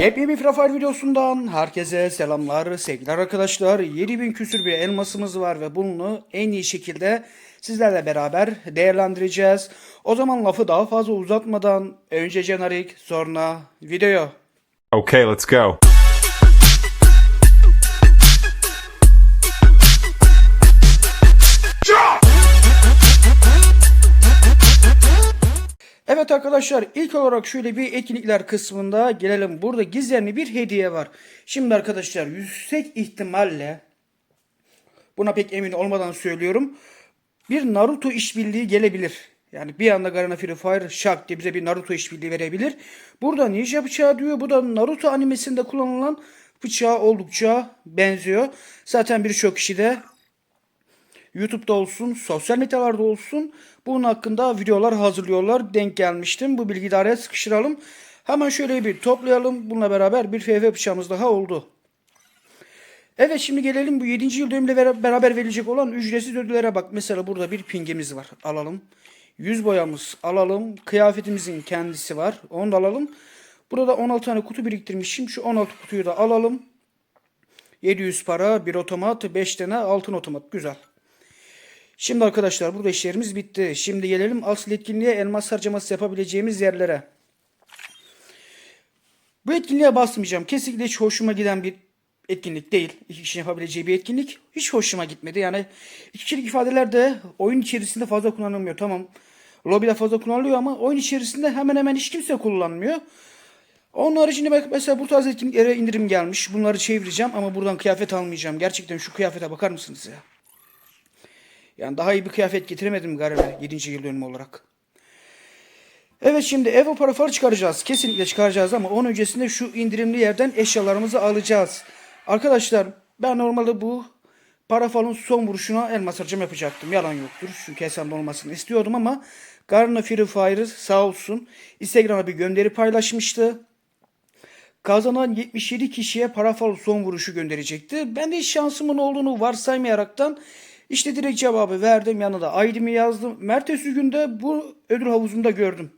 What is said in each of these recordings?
Yepyeni bir Free Fire videosundan herkese selamlar, sevgiler arkadaşlar. 7000 küsür bir elmasımız var ve bunu en iyi şekilde sizlerle beraber değerlendireceğiz. O zaman lafı daha fazla uzatmadan önce jenerik sonra video. Okay, let's go. Arkadaşlar ilk olarak şöyle bir etkinlikler kısmında gelelim. Burada gizemli bir hediye var. Şimdi arkadaşlar yüksek ihtimalle buna pek emin olmadan söylüyorum. Bir Naruto işbirliği gelebilir. Yani bir anda Garena Free Fire şak diye bize bir Naruto işbirliği verebilir. Burada ninja bıçağı diyor. Bu da Naruto animesinde kullanılan bıçağa oldukça benziyor. Zaten birçok kişi de YouTube'da olsun, sosyal medyalarda olsun bunun hakkında videolar hazırlıyorlar. Denk gelmiştim. Bu bilgiyi de araya sıkıştıralım. Hemen şöyle bir toplayalım. Bununla beraber bir FF bıçağımız daha oldu. Evet şimdi gelelim bu 7. yıl dönümle bera- beraber verilecek olan ücretsiz ödüllere bak. Mesela burada bir pingimiz var. Alalım. Yüz boyamız alalım. Kıyafetimizin kendisi var. Onu da alalım. Burada 16 tane kutu biriktirmişim. Şu 16 kutuyu da alalım. 700 para, bir otomat, 5 tane altın otomat. Güzel. Şimdi arkadaşlar burada işlerimiz bitti. Şimdi gelelim asıl etkinliğe elmas harcaması yapabileceğimiz yerlere. Bu etkinliğe basmayacağım. Kesinlikle hiç hoşuma giden bir etkinlik değil. İki kişinin yapabileceği bir etkinlik. Hiç hoşuma gitmedi. Yani iki kişilik ifadeler de oyun içerisinde fazla kullanılmıyor. Tamam. Lobide fazla kullanılıyor ama oyun içerisinde hemen hemen hiç kimse kullanmıyor. Onun haricinde mesela bu tarz etkinliklere indirim gelmiş. Bunları çevireceğim ama buradan kıyafet almayacağım. Gerçekten şu kıyafete bakar mısınız ya? Yani daha iyi bir kıyafet getiremedim galiba 7. yıl dönümü olarak. Evet şimdi Evo parafarı çıkaracağız. Kesinlikle çıkaracağız ama onun öncesinde şu indirimli yerden eşyalarımızı alacağız. Arkadaşlar ben normalde bu parafalın son vuruşuna elmas harcam yapacaktım. Yalan yoktur. Çünkü hesabımda olmasını istiyordum ama Garna Free Fire sağ olsun Instagram'a bir gönderi paylaşmıştı. Kazanan 77 kişiye parafal son vuruşu gönderecekti. Ben de şansımın olduğunu varsaymayaraktan işte direkt cevabı verdim. Yanına ID'mi yazdım. Mertesi günde bu ödül havuzunda gördüm.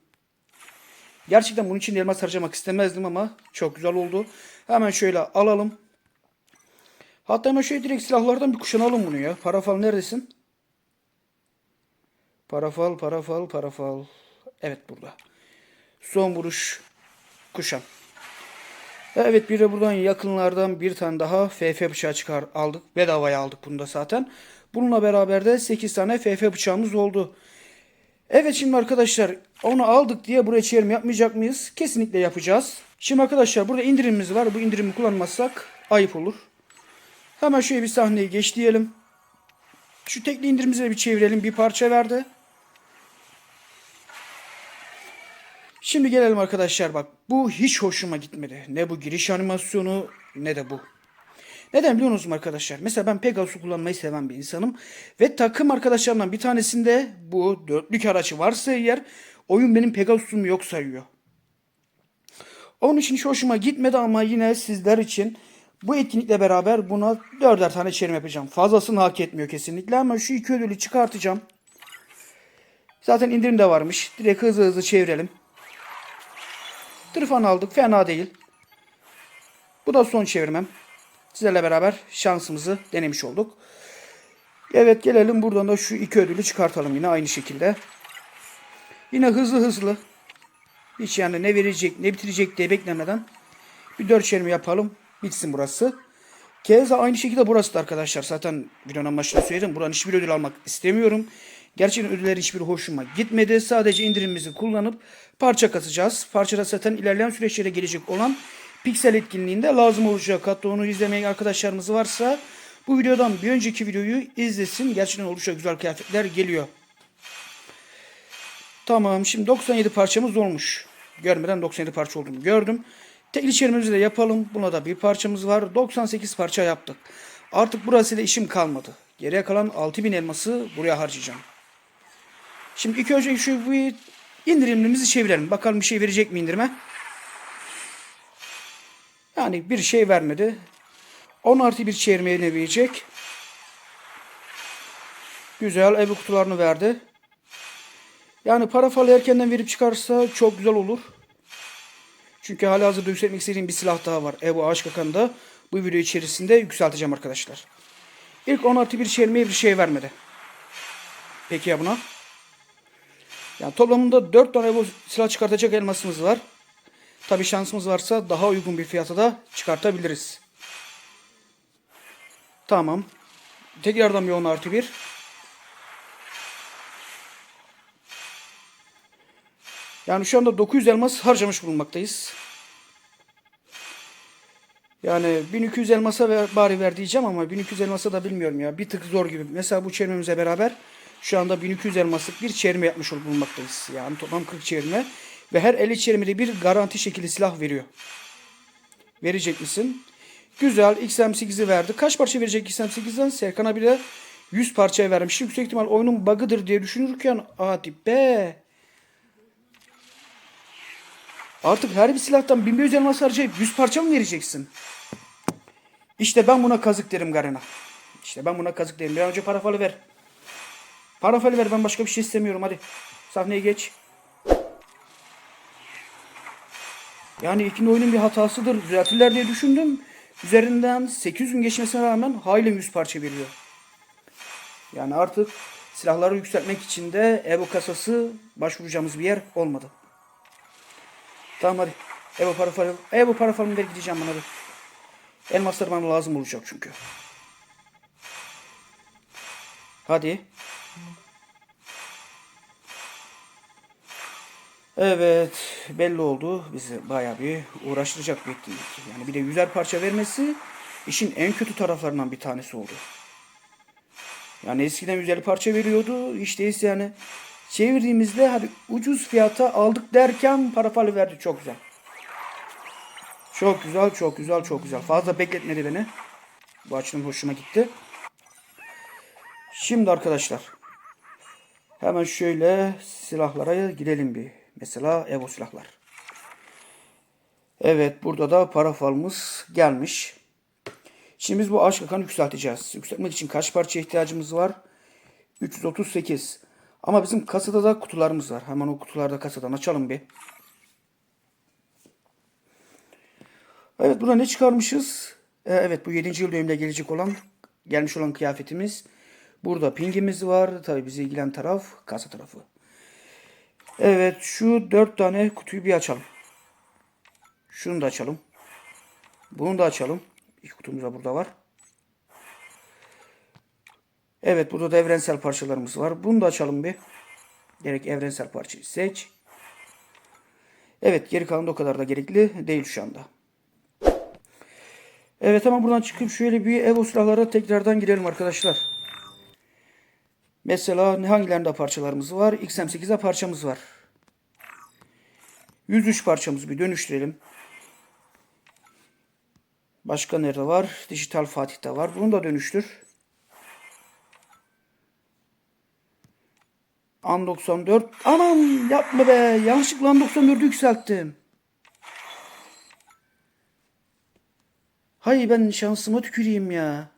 Gerçekten bunun için elmas harcamak istemezdim ama çok güzel oldu. Hemen şöyle alalım. Hatta hemen şöyle direkt silahlardan bir kuşanalım bunu ya. Parafal neredesin? Parafal, parafal, parafal. Evet burada. Son vuruş kuşan. Evet bir de buradan yakınlardan bir tane daha FF bıçağı çıkar aldık. Bedavaya aldık bunu da zaten. Bununla beraber de 8 tane FF bıçağımız oldu. Evet şimdi arkadaşlar onu aldık diye buraya çevirme yapmayacak mıyız? Kesinlikle yapacağız. Şimdi arkadaşlar burada indirimimiz var. Bu indirimi kullanmazsak ayıp olur. Hemen şöyle bir sahneyi geç diyelim. Şu tekli indirimizi bir çevirelim. Bir parça verdi. Şimdi gelelim arkadaşlar bak. Bu hiç hoşuma gitmedi. Ne bu giriş animasyonu ne de bu. Neden biliyor musunuz arkadaşlar? Mesela ben Pegasus'u kullanmayı seven bir insanım. Ve takım arkadaşlarımdan bir tanesinde bu dörtlük araçı varsa eğer oyun benim Pegasus'um yok sayıyor. Onun için hiç hoşuma gitmedi ama yine sizler için bu etkinlikle beraber buna dörder tane çerim yapacağım. Fazlasını hak etmiyor kesinlikle ama şu iki ödülü çıkartacağım. Zaten indirim de varmış. Direkt hızlı hızlı çevirelim. Tırfan aldık. Fena değil. Bu da son çevirmem. Sizlerle beraber şansımızı denemiş olduk. Evet gelelim buradan da şu iki ödülü çıkartalım yine aynı şekilde. Yine hızlı hızlı. Hiç yani ne verecek ne bitirecek diye beklemeden bir dört çevirme yapalım. Bitsin burası. Keza aynı şekilde burası da arkadaşlar. Zaten videonun başında söyledim. Buradan hiçbir ödül almak istemiyorum. Gerçekten ödüllerin hiçbiri hoşuma gitmedi. Sadece indirimimizi kullanıp parça kasacağız. Parçada zaten ilerleyen süreçlere gelecek olan piksel etkinliğinde lazım olacak. Hatta onu izlemeyen arkadaşlarımız varsa bu videodan bir önceki videoyu izlesin. Gerçekten oldukça güzel kıyafetler geliyor. Tamam şimdi 97 parçamız olmuş. Görmeden 97 parça olduğunu gördüm. Tekli çevirmemizi de yapalım. Buna da bir parçamız var. 98 parça yaptık. Artık burasıyla işim kalmadı. Geriye kalan 6000 elması buraya harcayacağım. Şimdi ilk önce şu bu indirimimizi çevirelim. Bakalım bir şey verecek mi indirme? Yani bir şey vermedi. 10 artı bir çevirmeye ne verecek? Güzel ev kutularını verdi. Yani para falı erkenden verip çıkarsa çok güzel olur. Çünkü hala hazırda yükseltmek istediğim bir silah daha var. Evo Ağaç Kakan'da bu video içerisinde yükselteceğim arkadaşlar. İlk 10 artı bir çelmeye bir şey vermedi. Peki ya buna? Yani toplamında 4 tane Evo silah çıkartacak elmasımız var. Tabi şansımız varsa daha uygun bir fiyata da çıkartabiliriz. Tamam. Tekrardan bir 10 artı 1. Yani şu anda 900 elmas harcamış bulunmaktayız. Yani 1200 elmasa bari ver diyeceğim ama 1200 elmasa da bilmiyorum ya. Bir tık zor gibi. Mesela bu çevirmemize beraber şu anda 1200 elmaslık bir çevirme yapmış bulunmaktayız. Yani toplam 40 çevirme. Ve her 50 çevirmede bir garanti şekilde silah veriyor. Verecek misin? Güzel. XM8'i verdi. Kaç parça verecek XM8'den? Serkan abi de 100 parçaya vermiş. Yüksek ihtimal oyunun bug'ıdır diye düşünürken hadi be. Artık her bir silahtan 1500 elmas harcayıp 100 parça mı vereceksin? İşte ben buna kazık derim Garena. İşte ben buna kazık derim. Bir an önce parafalı ver. Parafalı ver ben başka bir şey istemiyorum hadi. Sahneye geç. Yani ikinci oyunun bir hatasıdır. Düzeltirler diye düşündüm. Üzerinden 800 gün geçmesine rağmen hala 100 parça veriyor. Yani artık silahları yükseltmek için de Evo kasası başvuracağımız bir yer olmadı. Tamam hadi. Evo para falan. Evo para ver gideceğim bana hadi. Elmaslar bana lazım olacak çünkü. Hadi. Evet. Belli oldu. Bizi bayağı bir uğraştıracak bir etkinlik. Yani bir de yüzer parça vermesi işin en kötü taraflarından bir tanesi oldu. Yani eskiden 150 parça veriyordu. İşte değilse yani çevirdiğimizde hadi ucuz fiyata aldık derken parafalı verdi. Çok güzel. Çok güzel, çok güzel, çok güzel. Fazla bekletmedi beni. Bu açılım hoşuma gitti. Şimdi arkadaşlar. Hemen şöyle silahlara gidelim bir. Mesela Evo silahlar. Evet burada da parafalımız gelmiş. Şimdi biz bu aşk akanı yükselteceğiz. Yükseltmek için kaç parça ihtiyacımız var? 338. Ama bizim kasada da kutularımız var. Hemen o kutularda kasadan açalım bir. Evet burada ne çıkarmışız? Ee, evet bu 7. yıl dönümünde gelecek olan gelmiş olan kıyafetimiz. Burada pingimiz var. Tabi bizi ilgilen taraf kasa tarafı. Evet şu 4 tane kutuyu bir açalım. Şunu da açalım. Bunu da açalım. İlk kutumuz da burada var. Evet burada da evrensel parçalarımız var. Bunu da açalım bir. Gerek evrensel parçayı seç. Evet geri kalan da o kadar da gerekli değil şu anda. Evet hemen buradan çıkıp şöyle bir Evo silahlara tekrardan girelim arkadaşlar. Mesela hangilerinde parçalarımız var? XM8'de parçamız var. 103 parçamızı bir dönüştürelim. Başka nerede var? Dijital Fatih'te var. Bunu da dönüştür. An 94. Anam yapma be. Yanlışlıkla An 94'ü yükselttim. Hay ben şansıma tüküreyim ya.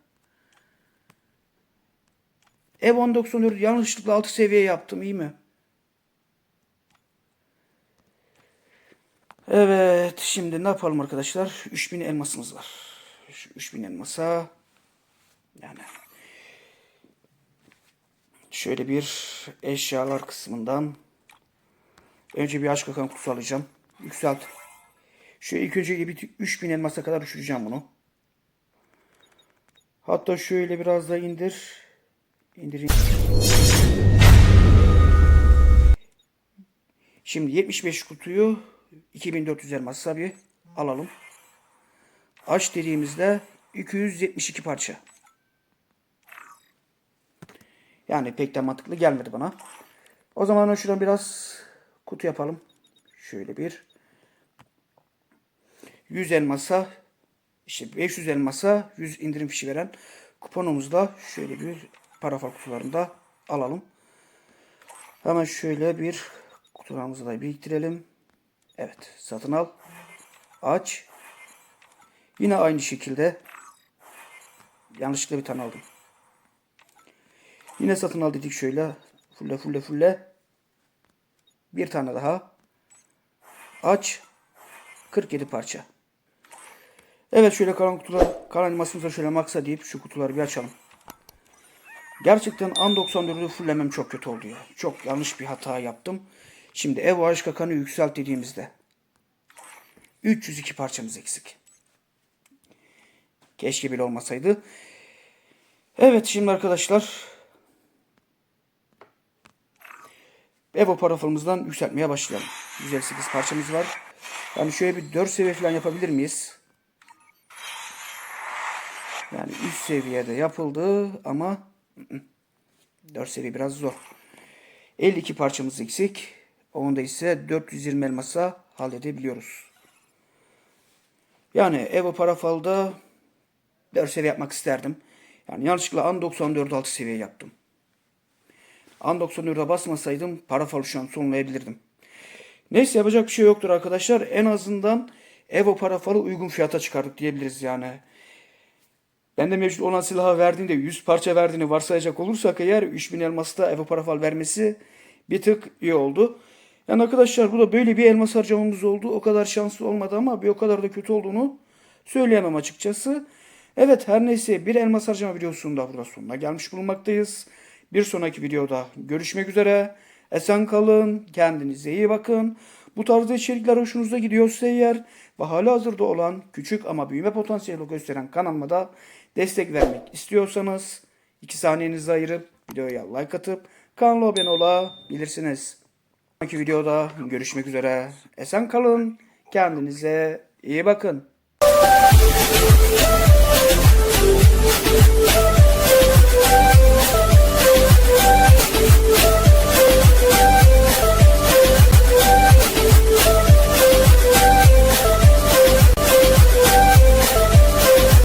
Ev 94 yanlışlıkla 6 seviye yaptım iyi mi? Evet şimdi ne yapalım arkadaşlar? 3000 elmasımız var. Şu 3000 elmasa yani şöyle bir eşyalar kısmından önce bir aşk kakan kutusu alacağım. Yükselt. Şu ilk önce bir 3000 elmasa kadar düşüreceğim bunu. Hatta şöyle biraz da indir. İndireyim. Şimdi 75 kutuyu 2400 elmasa bir alalım. Aç dediğimizde 272 parça. Yani pek de mantıklı gelmedi bana. O zaman şuradan biraz kutu yapalım. Şöyle bir 100 elmasa işte 500 elmasa 100 indirim fişi veren kuponumuzda şöyle bir parafal kutularında alalım. Hemen şöyle bir kutularımızı da biriktirelim. Evet satın al. Aç. Yine aynı şekilde yanlışlıkla bir tane aldım. Yine satın al dedik şöyle. Fulle fulle fulle. Bir tane daha. Aç. 47 parça. Evet şöyle kalan kutular, kalan animasyonumuza şöyle maksa deyip şu kutuları bir açalım. Gerçekten An 94'ü fullemem çok kötü oldu ya. Çok yanlış bir hata yaptım. Şimdi Evo Aşka kanı yükselt dediğimizde 302 parçamız eksik. Keşke bile olmasaydı. Evet şimdi arkadaşlar Evo parafalımızdan yükseltmeye başlayalım. 158 parçamız var. Yani şöyle bir 4 seviye falan yapabilir miyiz? Yani üst seviyede yapıldı ama 4 seviye biraz zor. 52 parçamız eksik. Onda ise 420 elmasa halledebiliyoruz. Yani Evo Parafal'da 4 seviye yapmak isterdim. Yani yanlışlıkla An 94 6 seviye yaptım. An 94'e basmasaydım Parafal'ı şu an sonlayabilirdim. Neyse yapacak bir şey yoktur arkadaşlar. En azından Evo Parafal'ı uygun fiyata çıkardık diyebiliriz yani. Bende mevcut olan silahı verdiğinde 100 parça verdiğini varsayacak olursak eğer 3000 elması da Evo Parafal vermesi bir tık iyi oldu. Yani arkadaşlar bu da böyle bir elmas harcamamız oldu. O kadar şanslı olmadı ama bir o kadar da kötü olduğunu söyleyemem açıkçası. Evet her neyse bir elmas harcama videosunda burada sonuna gelmiş bulunmaktayız. Bir sonraki videoda görüşmek üzere. Esen kalın, kendinize iyi bakın. Bu tarzda içerikler hoşunuza gidiyorsa eğer ve hala hazırda olan küçük ama büyüme potansiyeli gösteren kanalıma da destek vermek istiyorsanız 2 saniyenizi ayırıp videoya like atıp kanala abone olabilirsiniz. Sonraki videoda görüşmek üzere. Esen kalın, kendinize iyi bakın.